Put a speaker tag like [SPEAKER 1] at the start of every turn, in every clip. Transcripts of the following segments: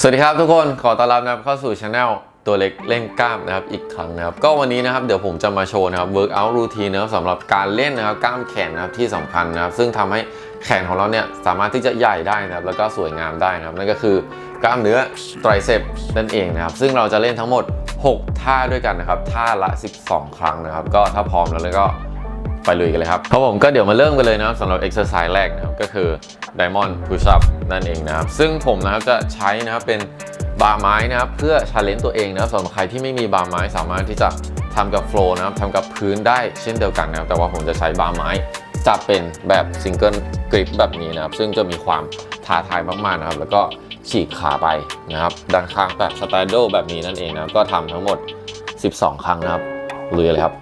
[SPEAKER 1] สวัสดีครับทุกคนขอต้อนรับนะครับเข้าสู่ช anel ตัวเล็กเล่นกล้ามนะครับอีกครั้งนะครับ ก็วันนี้นะครับเดี๋ยวผมจะมาโชว์นะครับ workout routine นะครับสำหรับการเล่นนะครับกล้ามแขนนะครับที่สำคัญนะครับ ซึ่งทำให้แขนของเราเนี่ยสามารถที่จะใหญ่ได้นะครับแล้วก็สวยงามได้นะครับ นั่นก็คือกล้ามเนื้อ tricep นั่นเองนะครับ ซึ่งเราจะเล่นทั้งหมด 6 ท่าด้วยกันนะครับท่าละ 12 ครั้งนะครับ ก็ถ้าพร้อมแล้วแล้วก็ ไปลุยกันเลยครับครับผมก็เดี๋ยวมาเริ่มกันเลยนะครับสำหรับ exercise แรกนะครับก็คือ diamond push up นั่นเองนะครับ ซึ่งผมนะครับจะใช้นะครับเป็นบาร์ไม้นะครับเพื่อ challenge ตัวเองนะครับสำหรับใครที่ไม่มีบาร์ไม้สามารถที่จะทำกับ floor นะครับทำกับพื้นได้เช่นเดียวกันนะครับ แต่ว่าผมจะใช้บาร์ไม้จับเป็นแบบ single grip แบบนี้นะครับ ซึ่งจะมีความท้าทายมากๆนะครับ แล้วก็ฉีกขาไปนะครับด้านข้างแบบ straddle แบบนี้นั่นเองนะก็ทำทั้งหมด 12 ครั้งนะครับลุยเลยครับ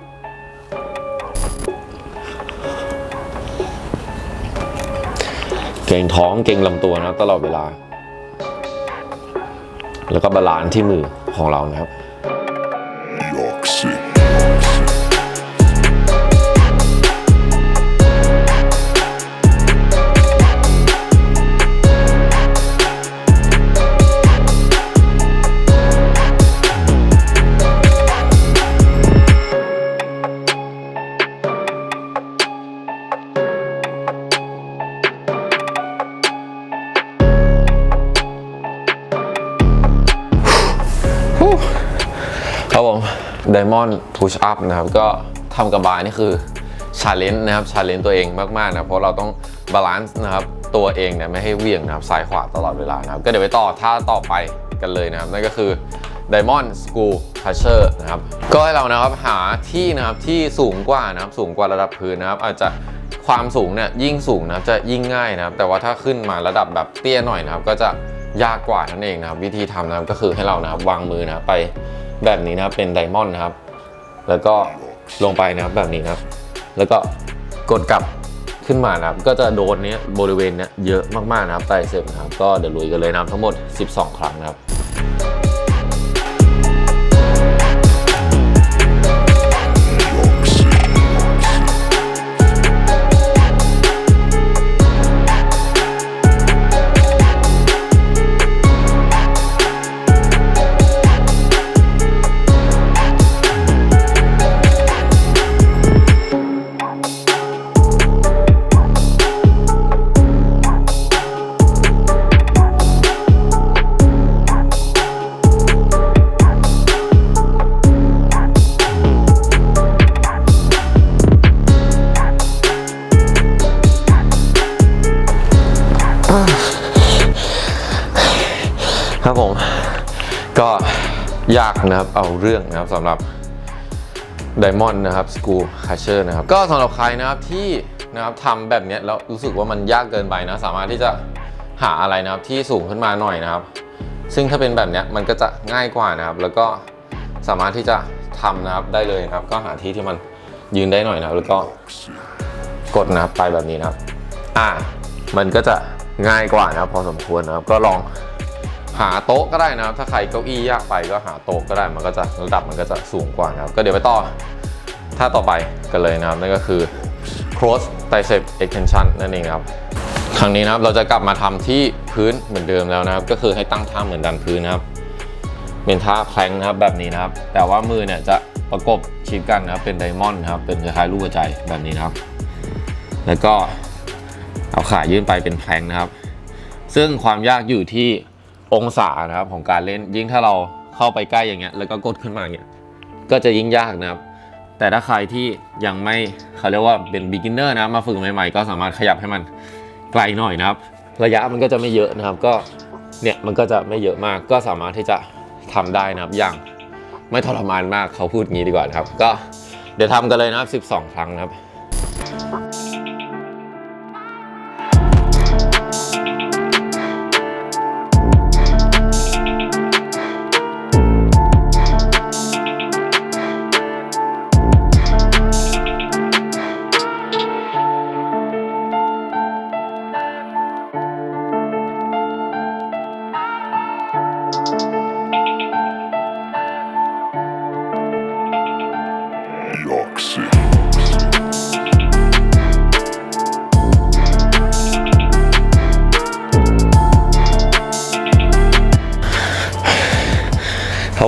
[SPEAKER 1] เก่งท้องเก่งลำตัวนะตลอดเวลา แล้วก็บาลานซ์ที่มือของเรานะครับ Diamond Push Up นะครับ ก็ทำกับบาร์นี่คือชาเลนจ์นะครับชาเลนจ์ตัวเองมากๆนะเพราะเราต้องบาลานซ์นะครับตัวเองเนี่ยไม่ให้เวี่ยงนะครับซ้ายขวาตลอดเวลานะครับ ก็เดี๋ยวไปต่อท่าต่อไปกันเลยนะครับ นั่นก็คือ Diamond School Crusher นะครับ ก็ให้เรานะครับหาที่นะครับที่สูงกว่านะครับสูงกว่าระดับพื้นนะครับ อาจจะความสูงเนี่ยยิ่งสูงนะครับจะยิ่งง่ายนะครับ แต่ว่าถ้าขึ้นมาระดับแบบเตี้ยหน่อยนะครับ ก็จะ ยากกว่านั่นเองนะครับ วิธีทำนะครับก็คือให้เรานะครับวางมือนะครับไปแบบนี้นะครับเป็นไดมอนด์นะครับ แล้วก็ลงไปนะครับแบบนี้นะครับ แล้วก็กดกลับขึ้นมานะครับ ก็จะโดนเนี้ยบริเวณเนี้ยเยอะมากๆนะครับไตรเซปนะครับ ก็เดี๋ยวลุยกันเลยนะครับทั้งหมด 12 ครั้งนะครับ ยากนะครับเอาเรื่องนะครับสำหรับ Diamond นะครับ School Catcher นะครับก็สำหรับใครนะครับที่นะครับทำแบบเนี้ยแล้วรู้สึกว่ามันยากเกินไปนะ สามารถที่จะหาอะไรนะครับที่สูงขึ้นมาหน่อยนะครับ ซึ่งถ้าเป็นแบบเนี้ยมันก็จะง่ายกว่านะครับ แล้วก็สามารถที่จะทำนะครับได้เลยนะครับ ก็หาที่ที่มันยืนได้หน่อยนะครับ แล้วก็กดนะครับไปแบบนี้นะครับ อ่า มันก็จะง่ายกว่านะครับพอสมควรนะครับ ก็ลอง หาโต๊ะก็ได้นะครับ ถ้าใครเก้าอี้ยากไปก็หาโต๊ะก็ได้มันก็จะระดับมันก็จะสูงกว่านะครับ ก็เดี๋ยวไปต่อท่าต่อไปกันเลยนะครับ นั่นก็คือ cross tricep extension นั่นเองครับครั้งนี้นะครับเราจะกลับมาทำที่พื้นเหมือนเดิมแล้วนะครับ ก็คือให้ตั้งท่าเหมือนดันพื้นนะครับเป็นท่าแพลงนะครับแบบนี้นะครับ แต่ว่ามือเนี่ยจะประกบชิดกันนะครับเป็นไดมอนด์นะครับเป็นคล้ายๆลูกหัวใจแบบนี้นะครับ แล้วก็เอาขายื่นไปเป็นแพลงนะครับ ซึ่งความยากอยู่ที่ องศานะครับของการเล่นยิ่งถ้าเราเข้าไปใกล้อย่างเงี้ยแล้วก็กดขึ้นมาอย่างเงี้ยก็จะยิ่งยากนะครับ แต่ถ้าใครที่ยังไม่เขาเรียกว่าเป็น beginner นะมาฝึกใหม่ๆ ก็สามารถขยับให้มันไกลหน่อยนะครับ ระยะมันก็จะไม่เยอะนะครับ ก็เนี่ยมันก็จะไม่เยอะมาก ก็สามารถที่จะทำได้นะครับอย่างไม่ทรมานมากเขาพูดงี้ดีกว่านะครับ ก็เดี๋ยวทำกันเลยนะครับ 12 ครั้งนะครับ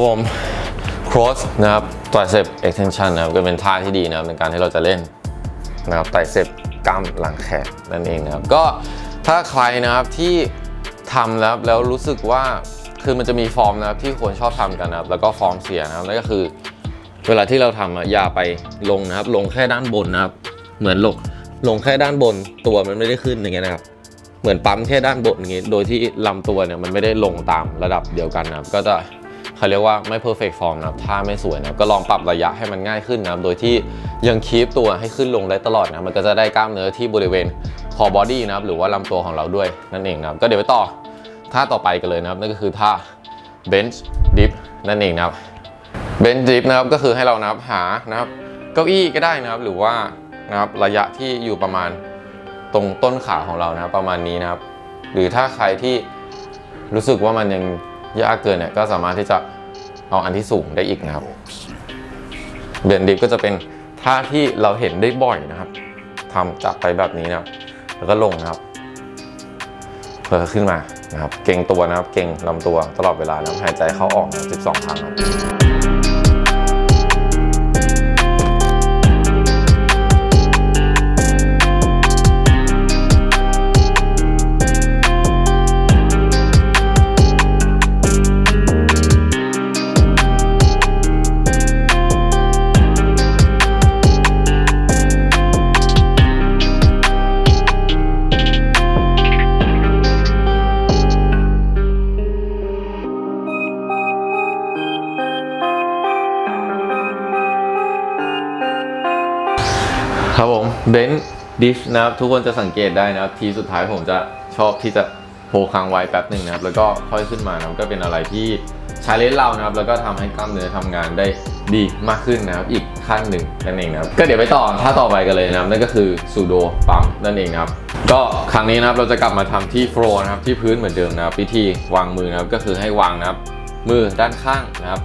[SPEAKER 1] ผม cross นะครับ tricep extension นะครับก็เป็นท่าที่ดีนะครับในการที่เราจะเล่นนะครับ tricep กล้ามหลังแขนนั่นเองนะครับ ก็ถ้าใครนะครับที่ทำแล้วแล้วรู้สึกว่าคือมันจะมีฟอร์มนะครับที่คนชอบทำกันนะครับ แล้วก็ฟอร์มเสียนะครับนั่นก็คือเวลาที่เราทำอะอย่าไปลงนะครับ ลงแค่ด้านบนนะครับ เหมือนลงลงแค่ด้านบนตัวมันไม่ได้ขึ้นอย่างเงี้ยนะครับเหมือนปั๊มแค่ด้านบนอย่างเงี้ยโดยที่ลำตัวเนี่ยมันไม่ได้ลงตามระดับเดียวกันนะครับ ก็จะ เขาเรียกว่าไม่ perfect form นะครับท่าไม่สวยนะก็ลองปรับระยะให้มันง่ายขึ้นนะโดยที่ยังคีปตัวให้ขึ้นลงได้ตลอดนะมันก็จะได้กล้ามเนื้อที่บริเวณคอบอดี้นะครับหรือว่าลำตัวของเราด้วยนั่นเองนะครับก็เดี๋ยวไปต่อท่าต่อไปกันเลยนะครับนั่นก็คือท่า bench dip นั่นเองนะครับเบนจิปนะครับก็คือให้เรานะครับหานะครับเก้าอี้ก็ได้นะครับหรือว่านะครับระยะที่อยู่ประมาณตรงต้นขาของเรานะครับประมาณนี้นะครับ หรือถ้าใครที่รู้สึกว่ามันยัง ยากเกินเนี่ยก็สามารถที่จะเอาอันที่สูงได้อีกนะครับเบนดิฟก็จะเป็นท่าที่เราเห็นได้บ่อยนะครับทำจับไปแบบนี้นะครับแล้วก็ลงนะครับเพิ่ขึ้นมานะครับ เก่งตัวนะครับ เก่งลำตัวตลอดเวลานะครับหายใจเข้าออกนะ12 ครั้งครับ ครับผมเบนซ์ดิฟนะครับทุกคนจะสังเกตได้นะครับ ทีสุดท้ายผมจะชอบที่จะโฮค้างไว้แป๊บหนึ่งนะครับ แล้วก็ค่อยขึ้นมานะครับก็เป็นอะไรที่ชาเลนจ์เรานะครับ แล้วก็ทำให้กล้ามเนื้อทำงานได้ดีมากขึ้นนะครับ อีกขั้นหนึ่งนั่นเองนะครับ ก็เดี๋ยวไปต่อท่าต่อไปกันเลยนะครับ นั่นก็คือซูโดปั๊มนั่นเองนะครับ ก็ครั้งนี้นะครับเราจะกลับมาทำที่โฟลนะครับที่พื้นเหมือนเดิมนะครับวิธีวางมือนะครับก็คือให้วางนะครับ มือด้านข้างนะครับ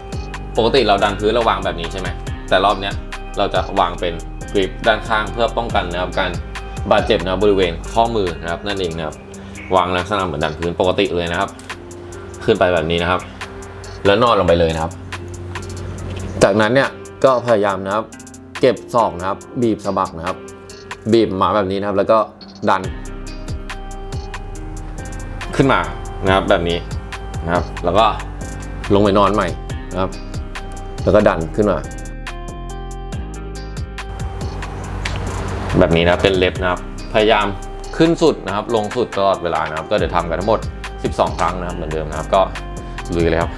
[SPEAKER 1] ปกติเราดันพื้นเราวางแบบนี้ใช่ไหมแต่รอบเนี้ยเราจะวางเป็น กริปด้านข้างเพื่อป้องกันนะครับการบาดเจ็บนะครับบริเวณข้อมือนะครับนั่นเองนะครับวางลักษณะเหมือนดันพื้นปกติเลยนะครับ ขึ้นไปแบบนี้นะครับ แล้วนอนลงไปเลยนะครับ จากนั้นเนี่ยก็พยายามนะครับ เก็บศอกนะครับ บีบสะบักนะครับ บีบหมาแบบนี้นะครับ แล้วก็ดัน ขึ้นมานะครับแบบนี้นะครับ แล้วก็ลงไปนอนใหม่นะครับ แล้วก็ดันขึ้นมา แบบนี้นะครับเป็นเล็บนะครับ พยายามขึ้นสุดนะครับ ลงสุดตลอดเวลานะครับ ก็เดี๋ยวทำกันทั้งหมด 12 ครั้งนะครับเหมือนเดิมนะครับ ก็ลุยเลยครับ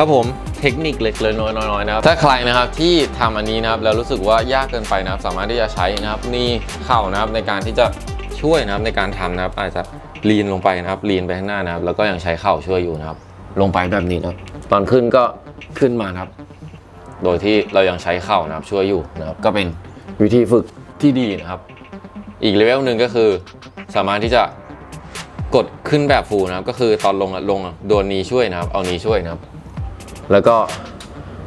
[SPEAKER 1] ครับผมเทคนิคเล็กเลยน้อยๆนะครับถ้าใครนะครับที่ทำอันนี้นะครับแล้วรู้สึกว่ายากเกินไปนะครับ สามารถที่จะใช้นะครับนี่เข่านะครับในการที่จะช่วยนะครับในการทำนะครับ อาจจะลีนลงไปนะครับลีนไปข้างหน้านะครับ แล้วก็ยังใช้เข่าช่วยอยู่นะครับ ลงไปแบบนี้นะครับตอนขึ้นก็ขึ้นมานะครับ โดยที่เรายังใช้เข่านะครับช่วยอยู่นะครับ ก็เป็นวิธีฝึกที่ดีนะครับ อีกเลเวลหนึ่งก็คือ สามารถที่จะกดขึ้นแบบฟูนะครับ ก็คือตอนลงลงโดนนี้ช่วยนะครับ เอานี้ช่วยนะครับ แล้วก็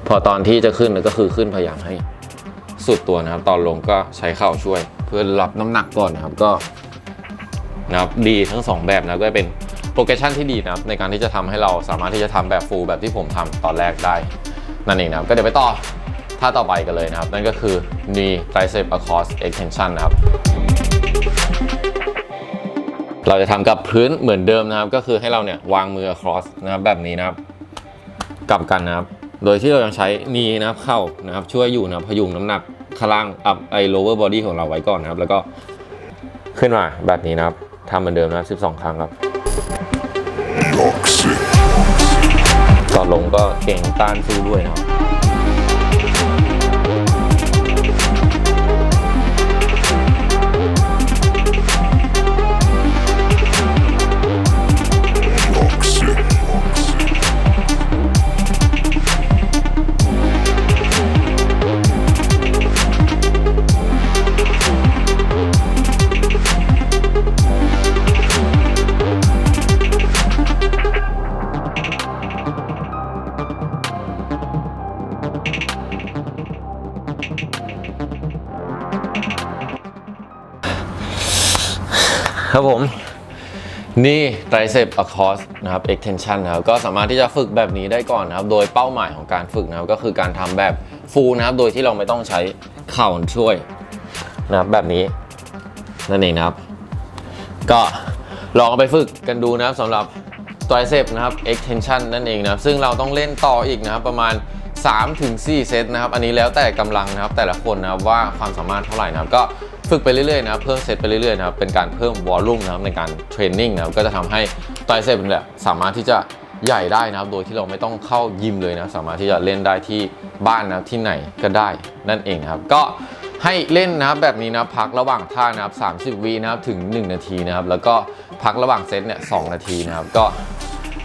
[SPEAKER 1] พอตอนที่จะขึ้นก็คือขึ้นพยายามให้สุดตัวนะครับ ตอนลงก็ใช้เข่าช่วย เพื่อรับน้ำหนักก่อนนะครับก็นะครับดีทั้งสองแบบนะก็เป็นโปรเกชันที่ดีนะครับในการที่จะทำให้เราสามารถที่จะทำแบบฟูลแบบที่ผมทำตอนแรกได้นั่นเองนะครับก็เดี๋ยวไปต่อท่าต่อไปกันเลยนะครับ นั่นก็คือ knee tricep across extension นะครับ เราจะทำกับพื้นเหมือนเดิมนะครับ ก็คือให้เราเนี่ยวางมือ across นะครับแบบนี้นะครับ กลับกันนะครับ โดยที่เรายังใช้นีนะครับเข้านะครับช่วยอยู่นะครับพยุงน้ำหนักข้างล่าง up ไอ้ lower body ของเราไว้ก่อนนะครับ แล้วก็ขึ้นมาแบบนี้นะครับทำเหมือนเดิมนะครับ12 ครั้งครับ
[SPEAKER 2] Toxic.
[SPEAKER 1] ตอนลงก็เก่งต้านสู้ด้วยนะครับ ครับผม นี่ tricep across นะครับ extension นะครับก็สามารถที่จะฝึกแบบนี้ได้ก่อนนะครับ โดยเป้าหมายของการฝึกนะครับ ก็คือการทำแบบ full นะครับ โดยที่เราไม่ต้องใช้เข่าช่วยนะครับแบบนี้นั่นเองนะครับ ก็ลองเอาไปฝึกกันดูนะครับสำหรับ tricep นะครับ extension นั่นเองนะครับซึ่งเราต้องเล่นต่ออีกนะครับประมาณ 3-4 เซตนะครับอันนี้แล้วแต่กำลังนะครับแต่ละคนนะครับว่าความสามารถเท่าไหร่นะครับก็ฝึกไปเรื่อยๆนะครับเพิ่มเซตไปเรื่อยๆนะครับเป็นการเพิ่มวอลลุ่มนะครับในการเทรนนิ่งนะครับก็จะทำให้ tricep เนี่ยสามารถที่จะใหญ่ได้นะครับ โดยที่เราไม่ต้องเข้ายิมเลยนะสามารถที่จะเล่นได้ที่บ้านนะที่ไหนก็ได้นั่นเองนะครับ ก็ให้เล่นนะครับแบบนี้นะพักระหว่างท่านะครับ30วินะครับถึง 1 นาทีนะครับแล้วก็พักระหว่างเซตเนี่ย2นาทีนะครับก็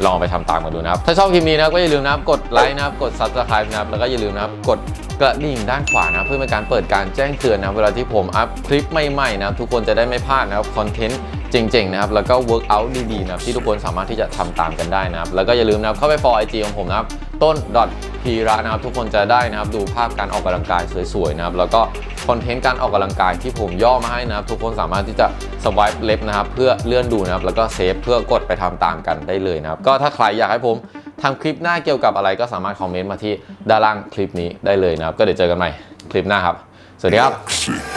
[SPEAKER 1] ลองไปทำตามกันดูนะครับ ถ้าชอบคลิปนี้นะก็อย่าลืมนะครับกดไลค์นะครับกด subscribe นะครับแล้วก็อย่าลืมนะครับกดกระดิ่งด้านขวานะเพื่อเป็นการเปิดการแจ้งเตือนนะครับเวลาที่ผมอัพคลิปใหม่ๆนะครับทุกคนจะได้ไม่พลาดนะครับคอนเทนต์เจ๋งๆนะครับแล้วก็เวิร์กอัลดีๆนะครับที่ทุกคนสามารถที่จะทำตามกันได้นะครับแล้วก็อย่าลืมนะครับเข้าไปฟอลไอจีของผมนะครับ ต้นพีระนะครับทุกคนจะได้นะครับดูภาพการออกกำลังกายสวยๆนะครับแล้วก็คอนเทนต์การออกกำลังกายที่ผมย่อมาให้นะครับ ทุกคนสามารถที่จะสวายเล็บนะครับเพื่อเลื่อนดูนะครับแล้วก็เซฟเพื่อกดไปทำตามกันได้เลยนะครับก็ถ้าใครอยากให้ผมทำคลิปหน้าเกี่ยวกับอะไรก็สามารถคอมเมนต์มาที่ด้านล่างคลิปนี้ได้เลยนะครับ ก็เดี๋ยวเจอกันใหม่คลิปหน้าครับ สวัสดีครับ